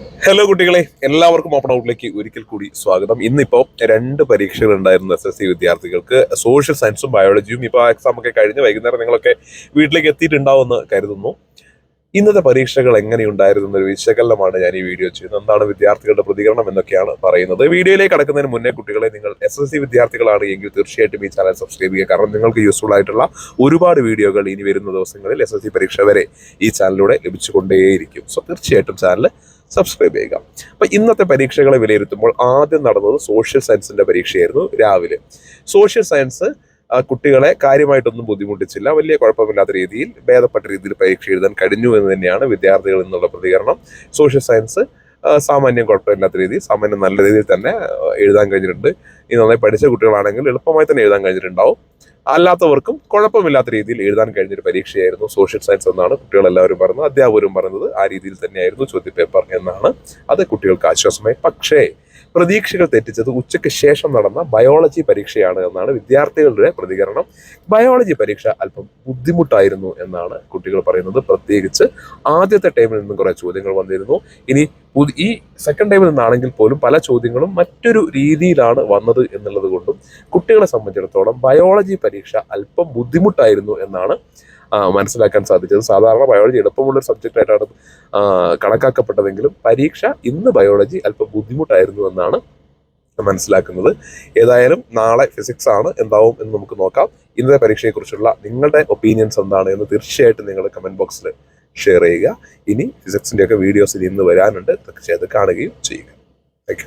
Hello കുട്ടികളെ. എല്ലാവർക്കും open ഔട്ടിലേക്ക് ഒരിക്കൽ കൂടി സ്വാഗതം. ഇന്നിപ്പോൾ രണ്ട് പരീക്ഷകൾ ഉണ്ടായിരുന്നു എസ് എസ് സി വിദ്യാർത്ഥികൾക്ക്. സോഷ്യൽ സയൻസും ബയോളജിയും ഇപ്പോൾ എക്സാം ഒക്കെ കഴിഞ്ഞ് വൈകുന്നേരം നിങ്ങളൊക്കെ വീട്ടിലേക്ക് എത്തിയിട്ടുണ്ടാവുമെന്ന് കരുതുന്നു. ഇന്നത്തെ പരീക്ഷകൾ എങ്ങനെയുണ്ടായിരുന്നു എന്നൊരു വിശകലനമാണ് ഞാൻ ഈ വീഡിയോ ചെയ്യുന്നത്. എന്താണ് വിദ്യാർത്ഥികളുടെ പ്രതികരണം എന്നൊക്കെയാണ് പറയുന്നത്. വീഡിയോയിലേക്ക് കടക്കുന്നതിന് മുന്നേ കുട്ടികളെ നിങ്ങൾ എസ് എസ് സി വിദ്യാർത്ഥികളാണ് എങ്കിൽ തീർച്ചയായിട്ടും ഈ ചാനൽ സബ്സ്ക്രൈബ് ചെയ്യുക. കാരണം നിങ്ങൾക്ക് യൂസ്ഫുൾ ആയിട്ടുള്ള ഒരുപാട് വീഡിയോകൾ ഇനി വരുന്ന ദിവസങ്ങളിൽ എസ് എസ് സി പരീക്ഷ വരെ ഈ ചാനലിലൂടെ ലഭിച്ചുകൊണ്ടേയിരിക്കും. സോ തീർച്ചയായിട്ടും ചാനൽ സബ്സ്ക്രൈബ് ചെയ്യുക. അപ്പൊ ഇന്നത്തെ പരീക്ഷകളെ വിലയിരുത്തുമ്പോൾ ആദ്യം നടന്നത് സോഷ്യൽ സയൻസിന്റെ പരീക്ഷയായിരുന്നു രാവിലെ. സോഷ്യൽ സയൻസ് കുട്ടികളെ കാര്യമായിട്ടൊന്നും ബുദ്ധിമുട്ടിച്ചില്ല. വലിയ കുഴപ്പമില്ലാത്ത രീതിയിൽ ഭേദപ്പെട്ട രീതിയിൽ പരീക്ഷ എഴുതാൻ കഴിഞ്ഞു എന്ന് തന്നെയാണ് വിദ്യാർത്ഥികളിൽ നിന്നുള്ള പ്രതികരണം. സോഷ്യൽ സയൻസ് സാമാന്യം കുഴപ്പമില്ലാത്ത രീതിയിൽ സാമാന്യം നല്ല രീതിയിൽ തന്നെ എഴുതാൻ കഴിഞ്ഞിട്ടുണ്ട്. ഈ നന്നായി പഠിച്ച കുട്ടികളാണെങ്കിൽ എളുപ്പമായി തന്നെ എഴുതാൻ കഴിഞ്ഞിട്ടുണ്ടാവും. അല്ലാത്തവർക്കും കുഴപ്പമില്ലാത്ത രീതിയിൽ എഴുതാൻ കഴിഞ്ഞൊരു പരീക്ഷയായിരുന്നു സോഷ്യൽ സയൻസ് എന്നാണ് കുട്ടികൾ എല്ലാവരും പറഞ്ഞത് അധ്യാപകരും പറഞ്ഞത്. ആ രീതിയിൽ തന്നെയായിരുന്നു ചോദ്യപേപ്പർ എന്നാണ്. അത് കുട്ടികൾക്ക് ആശ്വാസമായി. പക്ഷേ പ്രതീക്ഷകൾ തെറ്റിച്ചത് ഉച്ചയ്ക്ക് ശേഷം നടന്ന ബയോളജി പരീക്ഷയാണ് എന്നാണ് വിദ്യാർത്ഥികളുടെ പ്രതികരണം. ബയോളജി പരീക്ഷ അല്പം ബുദ്ധിമുട്ടായിരുന്നു എന്നാണ് കുട്ടികൾ പറയുന്നത്. പ്രത്യേകിച്ച് ആദ്യത്തെ ടൈമിൽ നിന്നും കുറെ ചോദ്യങ്ങൾ വന്നിരുന്നു. ഇനി ഈ സെക്കൻഡ് ടൈമിൽ നിന്നാണെങ്കിൽ പോലും പല ചോദ്യങ്ങളും മറ്റൊരു രീതിയിലാണ് വന്നത് എന്നുള്ളത് കൊണ്ടും കുട്ടികളെ സംബന്ധിച്ചിടത്തോളം ബയോളജി പരീക്ഷ അല്പം ബുദ്ധിമുട്ടായിരുന്നു എന്നാണ് മനസ്സിലാക്കാൻ സാധിച്ചത്. സാധാരണ ബയോളജി എളുപ്പമുള്ള സബ്ജക്റ്റ് ആയിട്ടാണ് കണക്കാക്കപ്പെട്ടതെങ്കിലും പരീക്ഷ ഇന്ന് ബയോളജി അല്പം ബുദ്ധിമുട്ടായിരുന്നു എന്നാണ് മനസ്സിലാക്കുന്നത്. ഏതായാലും നാളെ ഫിസിക്സ് ആണ് എന്താവും എന്ന് നമുക്ക് നോക്കാം. ഇന്നത്തെ പരീക്ഷയെക്കുറിച്ചുള്ള നിങ്ങളുടെ ഒപ്പീനിയൻസ് എന്താണ് എന്ന് തീർച്ചയായിട്ടും നിങ്ങൾ കമന്റ് ബോക്സിൽ ഷെയർ ചെയ്യുക. ഇനി ഫിസിക്സിന്റെയൊക്കെ വീഡിയോസ് ഇനി ഇന്ന് വരാനുണ്ട്. തീർച്ചയായിട്ടും കാണുകയും ചെയ്യുക. താങ്ക്